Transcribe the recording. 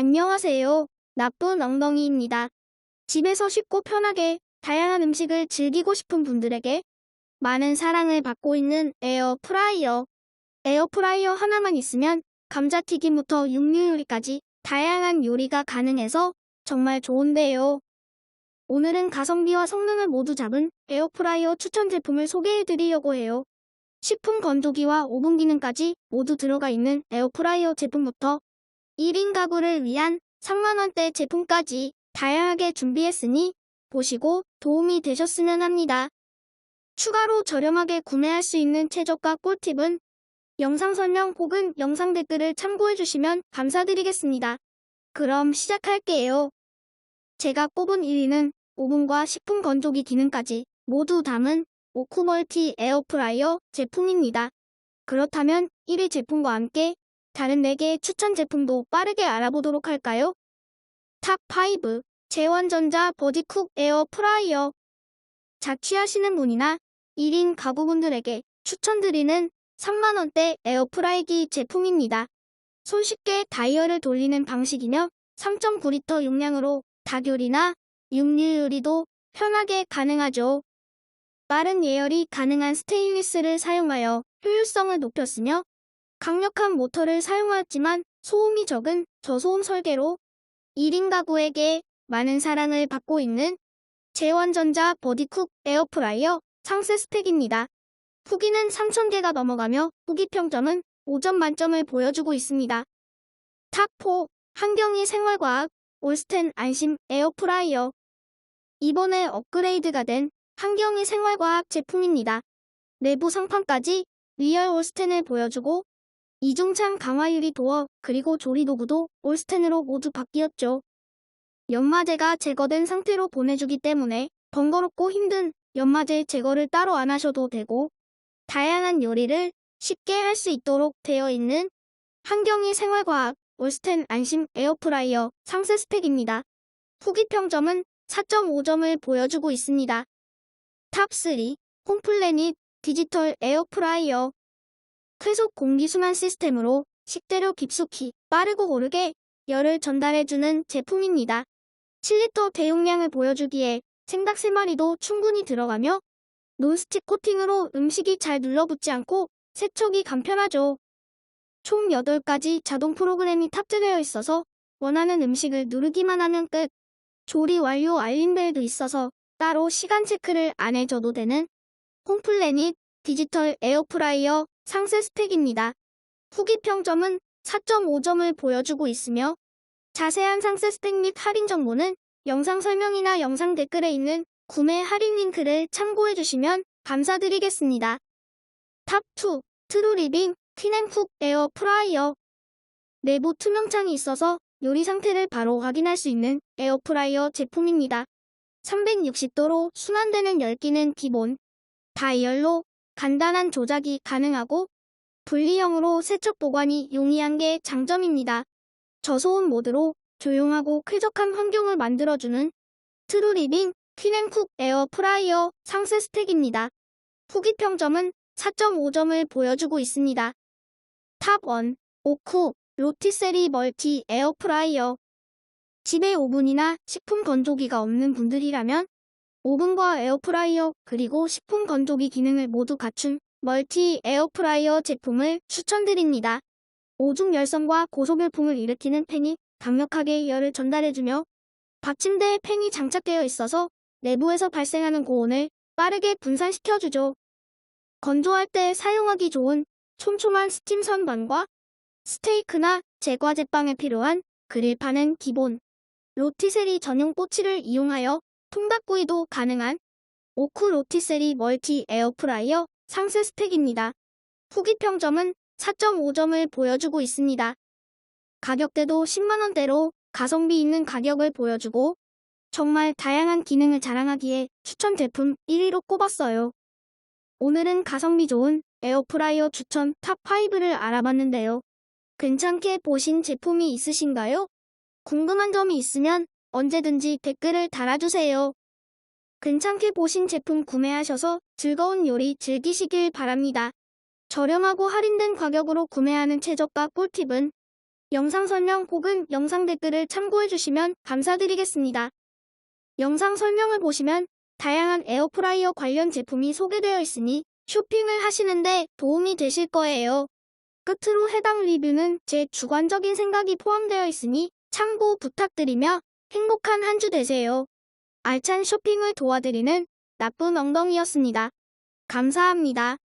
안녕하세요. 나쁜 엉덩이입니다. 집에서 쉽고 편하게 다양한 음식을 즐기고 싶은 분들에게 많은 사랑을 받고 있는 에어프라이어. 에어프라이어 하나만 있으면 감자튀김부터 육류 요리까지 다양한 요리가 가능해서 정말 좋은데요. 오늘은 가성비와 성능을 모두 잡은 에어프라이어 추천 제품을 소개해드리려고 해요. 식품 건조기와 오븐 기능까지 모두 들어가 있는 에어프라이어 제품부터 1인 가구를 위한 3만원대 제품까지 다양하게 준비했으니 보시고 도움이 되셨으면 합니다. 추가로 저렴하게 구매할 수 있는 최저가 꿀팁은 영상 설명 혹은 영상 댓글을 참고해 주시면 감사드리겠습니다. 그럼 시작할게요. 제가 꼽은 1위는 오븐과 식품 건조기 기능까지 모두 담은 오쿠멀티 에어프라이어 제품입니다. 그렇다면 1위 제품과 함께 다른 4개의 추천 제품도 빠르게 알아보도록 할까요? 탑5 제원전자 버디쿡 에어프라이어 자취하시는 분이나 1인 가구분들에게 추천드리는 3만원대 에어프라이기 제품입니다. 손쉽게 다이얼을 돌리는 방식이며 3.9리터 용량으로 닭요리나 육류 요리도 편하게 가능하죠. 빠른 예열이 가능한 스테인리스를 사용하여 효율성을 높였으며 강력한 모터를 사용하였지만 소음이 적은 저소음 설계로 1인 가구에게 많은 사랑을 받고 있는 제원전자 버디쿡 에어프라이어 상세 스펙입니다. 후기는 3000개가 넘어가며 후기 평점은 5점 만점을 보여주고 있습니다. 탑4 한경희 생활과학 올스텐 안심 에어프라이어 이번에 업그레이드가 된 한경희 생활과학 제품입니다. 내부 상판까지 리얼 올스텐을 보여주고 이중창 강화유리 도어 그리고 조리 도구도 올스텐으로 모두 바뀌었죠. 연마제가 제거된 상태로 보내주기 때문에 번거롭고 힘든 연마제 제거를 따로 안 하셔도 되고 다양한 요리를 쉽게 할 수 있도록 되어 있는 한경희 생활과학 올스텐 안심 에어프라이어 상세 스펙입니다. 후기 평점은 4.5점을 보여주고 있습니다. 탑3 홈플래닛 디지털 에어프라이어 쾌속 공기순환 시스템으로 식재료 깊숙이 빠르고 고르게 열을 전달해주는 제품입니다. 7리터 대용량을 보여주기에 생닭 3마리도 충분히 들어가며 논스틱 코팅으로 음식이 잘 눌러붙지 않고 세척이 간편하죠. 총 8가지 자동 프로그램이 탑재되어 있어서 원하는 음식을 누르기만 하면 끝. 조리 완료 알림벨도 있어서 따로 시간 체크를 안 해줘도 되는 홈플래닛 디지털 에어프라이어 상세 스펙입니다. 후기 평점은 4.5점을 보여주고 있으며 자세한 상세 스펙 및 할인 정보는 영상 설명이나 영상 댓글에 있는 구매 할인 링크를 참고해 주시면 감사드리겠습니다. 탑2 트루리빙 퀸앤쿡 에어 프라이어 내부 투명창이 있어서 요리 상태를 바로 확인할 수 있는 에어프라이어 제품입니다. 360도로 순환되는 열기는 기본, 다이얼로 간단한 조작이 가능하고 분리형으로 세척 보관이 용이한 게 장점입니다. 저소음 모드로 조용하고 쾌적한 환경을 만들어주는 트루리빙 퀸앤쿡 에어 프라이어 상세 스택입니다. 후기 평점은 4.5점을 보여주고 있습니다. 탑1 오쿠 로티세리 멀티 에어 프라이어 집에 오븐이나 식품 건조기가 없는 분들이라면 오븐과 에어프라이어 그리고 식품 건조기 기능을 모두 갖춘 멀티 에어프라이어 제품을 추천드립니다. 오중 열선과 고속열풍을 일으키는 팬이 강력하게 열을 전달해주며 받침대에 팬이 장착되어 있어서 내부에서 발생하는 고온을 빠르게 분산시켜주죠. 건조할 때 사용하기 좋은 촘촘한 스팀 선반과 스테이크나 제과 제빵에 필요한 그릴판은 기본. 로티세리 전용 꼬치를 이용하여 통닭구이도 가능한 오쿠 로티세리 멀티 에어프라이어 상세 스펙입니다. 후기 평점은 4.5점을 보여주고 있습니다. 가격대도 10만원대로 가성비 있는 가격을 보여주고 정말 다양한 기능을 자랑하기에 추천 제품 1위로 꼽았어요. 오늘은 가성비 좋은 에어프라이어 추천 탑5를 알아봤는데요. 괜찮게 보신 제품이 있으신가요? 궁금한 점이 있으면 언제든지 댓글을 달아주세요. 괜찮게 보신 제품 구매하셔서 즐거운 요리 즐기시길 바랍니다. 저렴하고 할인된 가격으로 구매하는 최저가 꿀팁은 영상 설명 혹은 영상 댓글을 참고해 주시면 감사드리겠습니다. 영상 설명을 보시면 다양한 에어프라이어 관련 제품이 소개되어 있으니 쇼핑을 하시는데 도움이 되실 거예요. 끝으로 해당 리뷰는 제 주관적인 생각이 포함되어 있으니 참고 부탁드리며 행복한 한 주 되세요. 알찬 쇼핑을 도와드리는 나쁜 엉덩이였습니다. 감사합니다.